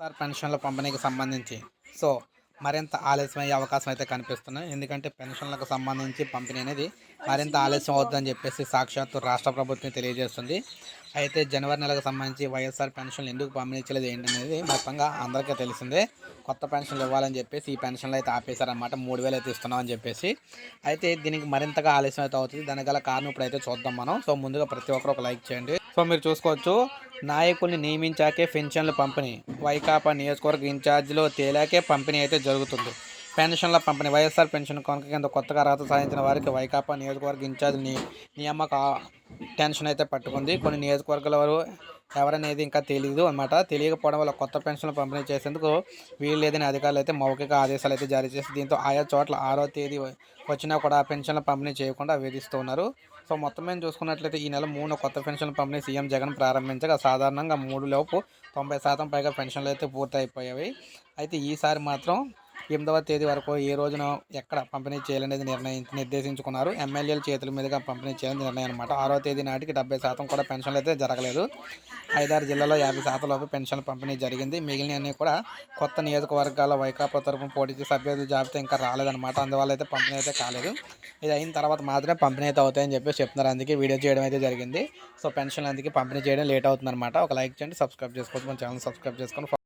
Sir పెన్షన్ల పంపిణీకి సంబంధించి. సో మరింత ఆలస్యమయ్యే అవకాశం అయితే కనిపిస్తున్నాయి. ఎందుకంటే పెన్షన్లకు సంబంధించి పంపిణీ అనేది మరింత ఆలస్యం అవుతుందని చెప్పేసి సాక్షాత్తు రాష్ట్ర ప్రభుత్వం తెలియజేస్తుంది. అయితే జనవరి నెలకు సంబంధించి వైఎస్ఆర్ పెన్షన్లు ఎందుకు పంపిణీ చేయలేదు ఏంటనేది మొత్తంగా అందరికీ తెలిసిందే. కొత్త పెన్షన్లు ఇవ్వాలని చెప్పేసి ఈ పెన్షన్లు అయితే ఆపేశారనమాట మూడు వేలు అయితే ఇస్తున్నామని చెప్పేసి. అయితే దీనికి మరింతగా ఆలస్యం అయితే అవుతుంది. దానికి గల కారణం ఇప్పుడైతే చూద్దాం మనం. సో ముందుగా ప్రతి ఒక్కరు ఒక లైక్ చేయండి. సో మీరు చూసుకోవచ్చు. నాయకుల్ని నియమించాకే పెన్షన్లు పంపిణీ. వైకాపా నియోజకవర్గ ఇన్ఛార్జిలో తేలాకే పంపిణీ అయితే జరుగుతుంది. పెన్షన్ల పంపిణీ. వైఎస్ఆర్ పెన్షన్ కొనక కింద కొత్తగా అర్హత సాధించిన వారికి వైకాపా నియోజకవర్గ ఇన్ఛార్జ్ని నియామక టెన్షన్ అయితే పట్టుకుంది. కొన్ని నియోజకవర్గాల వారు ఎవరనేది ఇంకా తెలియదు అనమాట తెలియకపోవడం వల్ల కొత్త పెన్షన్లు పంపిణీ చేసేందుకు వీలు లేదని అధికారులు అయితే మౌఖిక ఆదేశాలు అయితే జారీ చేసి దీంతో ఆయా చోట్ల ఆరో తేదీ వచ్చినా కూడా పెన్షన్ల పంపిణీ చేయకుండా వేధిస్తూ ఉన్నారు సో మొత్తం మేము చూసుకున్నట్లయితే ఈ నెల మూడు కొత్త పెన్షన్ల పంపిణీ సీఎం జగన్ ప్రారంభించగా సాధారణంగా మూడు లోపు తొంభై శాతం పైగా పెన్షన్లు అయితే పూర్తయిపోయేవి అయితే ఈసారి మాత్రం ఎనిమిదవ తేదీ వరకు ఏ రోజున ఎక్కడ పంపిణీ చేయాలనేది నిర్ణయించి నిర్దేశించుకున్నారు. ఎమ్మెల్యేల చేతుల మీదుగా పంపిణీ చేయాలని నిర్ణయం అనమాట ఆరో తేదీ నాటికి డెబ్బై శాతం కూడా పెన్షన్లు అయితే జరగలేదు. ఐదారు జిల్లాలో యాభై శాతం లోపు పెన్షన్ పంపిణీ జరిగింది. మిగిలినవన్నీ కూడా కొత్త నియోజకవర్గాల వైకాపా తరపున పోటీ సభ్యుల జాబితా ఇంకా రాలేదన్నమాట. అందువల్ల అయితే పంపిణీ అయితే కాలేదు. ఇది అయిన తర్వాత మాత్రమే పంపిణీ అయితే అవుతాయని చెప్పి చెప్తున్నారు. అందుకే వీడియో చేయడం అయితే జరిగింది. సో పెన్షన్ అందుకే పంపిణీ చేయడం లేట్ అవుతుందన్నమాట. ఒక లైక్ చేయండి సబ్స్క్రైబ్ చేసుకోవచ్చు మన ఛానల్ సబ్స్క్రైబ్ చేసుకొని